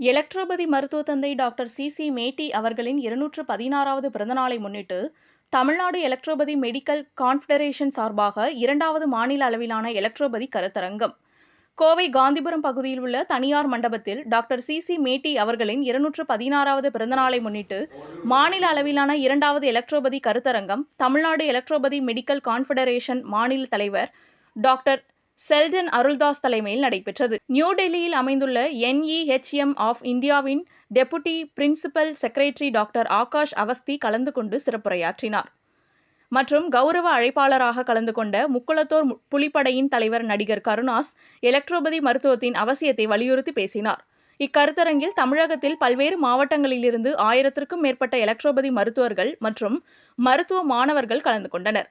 Electropathy மருத்துவ தந்தை doctor C C matte அவர்களின் இருநூற்று பதினாறாவது பிறந்தநாளை முன்னிட்டு தமிழ்நாடு எலக்ட்ரோபதி மெடிக்கல் கான்ஃபெடரேஷன் சார்பாக இரண்டாவது மாநில அளவிலான எலக்ட்ரோபதி கருத்தரங்கம். கோவை காந்திபுரம் பகுதியில் உள்ள தனியார் மண்டபத்தில் டாக்டர் சி சி மேட்டி அவர்களின் இருநூற்று பதினாறாவது பிறந்தநாளை முன்னிட்டு மாநில அளவிலான இரண்டாவது எலக்ட்ரோபதி கருத்தரங்கம் தமிழ்நாடு எலக்ட்ரோபதி மெடிக்கல் கான்ஃபெடரேஷன் மாநில தலைவர் டாக்டர் செல்டன் அருள்தாஸ் தலைமையில் நடைபெற்றது. நியூ டெல்லியில் அமைந்துள்ள என்இஹெச்எம் ஆஃப் இந்தியாவின் deputy principal secretary doctor Akash Awasthi கலந்து கொண்டு சிறப்புரையாற்றினார். மற்றும் கௌரவ அழைப்பாளராக கலந்து கொண்ட முக்குளத்தோர் புலிப்படையின் தலைவர் நடிகர் கருணாஸ் எலக்ட்ரோபதி மருத்துவத்தின் அவசியத்தை வலியுறுத்தி பேசினார். இக்கருத்தரங்கில் தமிழகத்தில் பல்வேறு மாவட்டங்களிலிருந்து ஆயிரத்திற்கும் மேற்பட்ட எலக்ட்ரோபதி மருத்துவர்கள் மற்றும் மருத்துவ மாணவர்கள் கலந்து கொண்டனர்.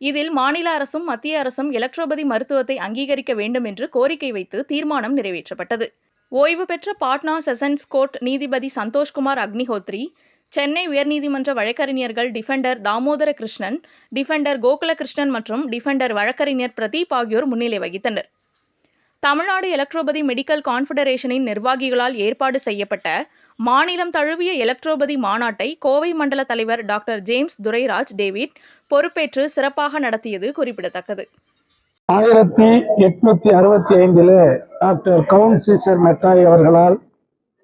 இதில் மாநில அரசும் மத்திய அரசும் எலக்ட்ரோபதி மருத்துவத்தை அங்கீகரிக்க வேண்டும் என்று கோரிக்கை வைத்து தீர்மானம் நிறைவேற்றப்பட்டது. ஓய்வு பெற்ற பாட்னா செசன்ஸ் கோர்ட் நீதிபதி சந்தோஷ்குமார் அக்னிஹோத்ரி சென்னை உயர்நீதிமன்ற வழக்கறிஞர்கள் டிஃபெண்டர் தாமோதர கிருஷ்ணன் டிஃபெண்டர் கோகுலகிருஷ்ணன் மற்றும் டிஃபெண்டர் வழக்கறிஞர் பிரதீப் ஆகியோர் முன்னிலை வகித்தனர். தமிழ்நாடு எலக்ட்ரோபதி மெடிக்கல் கான்ஃபெடரேஷனின் நிர்வாகிகளால் ஏற்பாடு செய்யப்பட்ட மாநிலம் தழுவிய எலக்ட்ரோபதி மாநாட்டை கோவை மண்டல தலைவர் டாக்டர் ஜேம்ஸ் துரைராஜ் டேவிட் பொறுப்பேற்று சிறப்பாக நடத்தியது குறிப்பிடத்தக்கது. ஆயிரத்தி எட்நூத்தி அறுபத்தி ஐந்தில் டாக்டர் கவுன் சீசர் மெட்டாய் அவர்களால்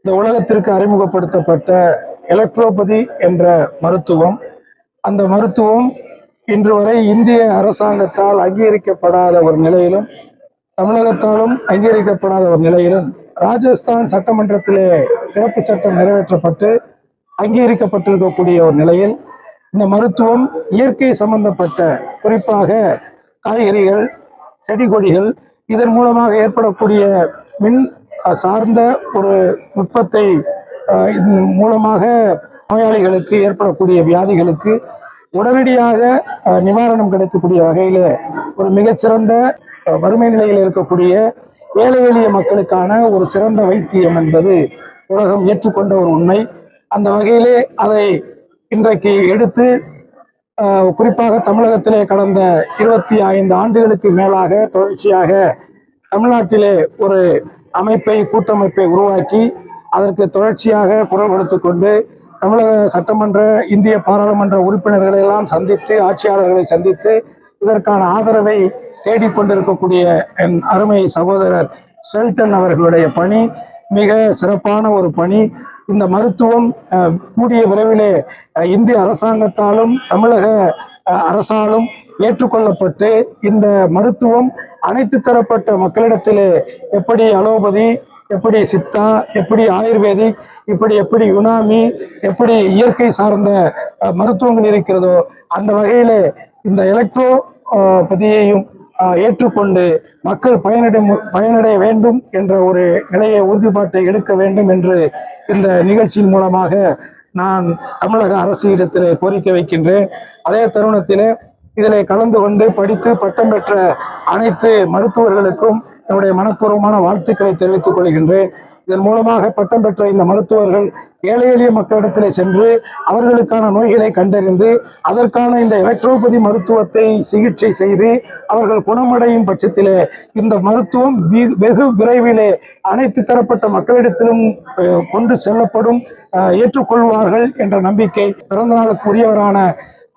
இந்த உலகத்திற்கு அறிமுகப்படுத்தப்பட்ட எலக்ட்ரோபதி என்ற மருத்துவம். அந்த மருத்துவம் இன்று வரை இந்திய அரசாங்கத்தால் அங்கீகரிக்கப்படாத ஒரு நிலையிலும் தமிழகத்தாலும் அங்கீகரிக்கப்படாத ஒரு நிலையிலும் ராஜஸ்தான் சட்டமன்றத்திலே சிறப்பு சட்டம் நிறைவேற்றப்பட்டு அங்கீகரிக்கப்பட்டிருக்கக்கூடிய ஒரு நிலையில் இந்த மருத்துவம் இயற்கை சம்பந்தப்பட்ட குறிப்பாக காய்கறிகள் செடி கொடிகள் இதன் மூலமாக ஏற்படக்கூடிய மின் சார்ந்த ஒரு நுட்பத்தை இதன் மூலமாக நோயாளிகளுக்கு ஏற்படக்கூடிய வியாதிகளுக்கு உடனடியாக நிவாரணம் கிடைக்கக்கூடிய வகையில் ஒரு மிகச்சிறந்த வறுமை நிலையில் இருக்கக்கூடிய ஏழை எளிய மக்களுக்கான ஒரு சிறந்த வைத்தியம் என்பது உலகம் ஏற்றுக்கொண்ட ஒரு உண்மை. அந்த வகையிலே அதை இன்றைக்கு எடுத்து குறிப்பாக தமிழகத்திலே கடந்த இருபத்தி ஐந்து ஆண்டுகளுக்கு மேலாக தொடர்ச்சியாக தமிழ்நாட்டிலே ஒரு அமைப்பை கூட்டமைப்பை உருவாக்கி அதற்கு தொடர்ச்சியாக குரல் கொடுத்து கொண்டு தமிழக சட்டமன்ற இந்திய பாராளுமன்ற உறுப்பினர்களை எல்லாம் சந்தித்து ஆட்சியாளர்களை சந்தித்து இதற்கான ஆதரவை தேடிக்கொண்டிருக்கக்கூடிய என் அருமை சகோதரர் ஷெல்டன் அவர்களுடைய பணி மிக சிறப்பான ஒரு பணி. இந்த மருத்துவம் கூடிய விரைவிலே இந்திய அரசாங்கத்தாலும் தமிழக அரசாலும் ஏற்றுக்கொள்ளப்பட்டு இந்த மருத்துவம் அனைத்து தரப்பட்ட மக்களிடத்திலே எப்படி அலோபதி எப்படி சித்தா எப்படி ஆயுர்வேதிக் இப்படி எப்படி யுனாமி எப்படி இயற்கை சார்ந்த மருத்துவங்கள் இருக்கிறதோ அந்த வகையிலே இந்த எலக்ட்ரோ பதியையும் ஏற்றுக்கொண்டு மக்கள் பயனடை பயனடைய வேண்டும் என்ற ஒரு நிலையை உறுதிப்பாட்டை எடுக்க வேண்டும் என்று இந்த நிகழ்ச்சியின் மூலமாக நான் தமிழக அரசு இடத்தில் கோரிக்கை வைக்கின்றேன். அதே தருணத்திலே இதில் கலந்து கொண்டு படித்து பட்டம் பெற்ற அனைத்து மருத்துவர்களுக்கும் என்னுடைய மனப்பூர்வமான வாழ்த்துக்களை தெரிவித்துக் கொள்கின்றேன். இதன் மூலமாக பட்டம் பெற்ற இந்த மருத்துவர்கள் ஏழை எளிய மக்களிடத்திலே சென்று அவர்களுக்கான நோய்களை கண்டறிந்து அதற்கான இந்த எலக்ட்ரோபதி மருத்துவத்தை சிகிச்சை செய்து அவர்கள் குணமடையும் பட்சத்திலே இந்த மருத்துவம் வெகு விரைவிலே அனைத்து தரப்பட்ட மக்களிடத்திலும் கொண்டு செல்லப்படும் அஹ், ஏற்றுக்கொள்வார்கள் என்ற நம்பிக்கை பிறந்த நாளுக்கு உரியவரான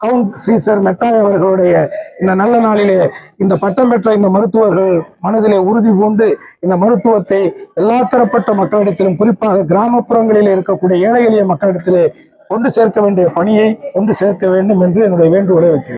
கவுண்ட் சீசர் மெட்டாய் அவர்களுடைய இந்த நல்ல நாளிலே இந்த பட்டம் பெற்ற இந்த மருத்துவர்கள் மனதிலே உறுதி பூண்டு இந்த மருத்துவத்தை எல்லா தரப்பட்ட மக்களிடத்திலும் குறிப்பாக கிராமப்புறங்களில் இருக்கக்கூடிய ஏழை எளிய மக்களிடத்திலே கொண்டு சேர்க்க வேண்டிய பணியை கொண்டு சேர்க்க வேண்டும் என்று என்னுடைய வேண்டுகோளை வைக்கிறேன்.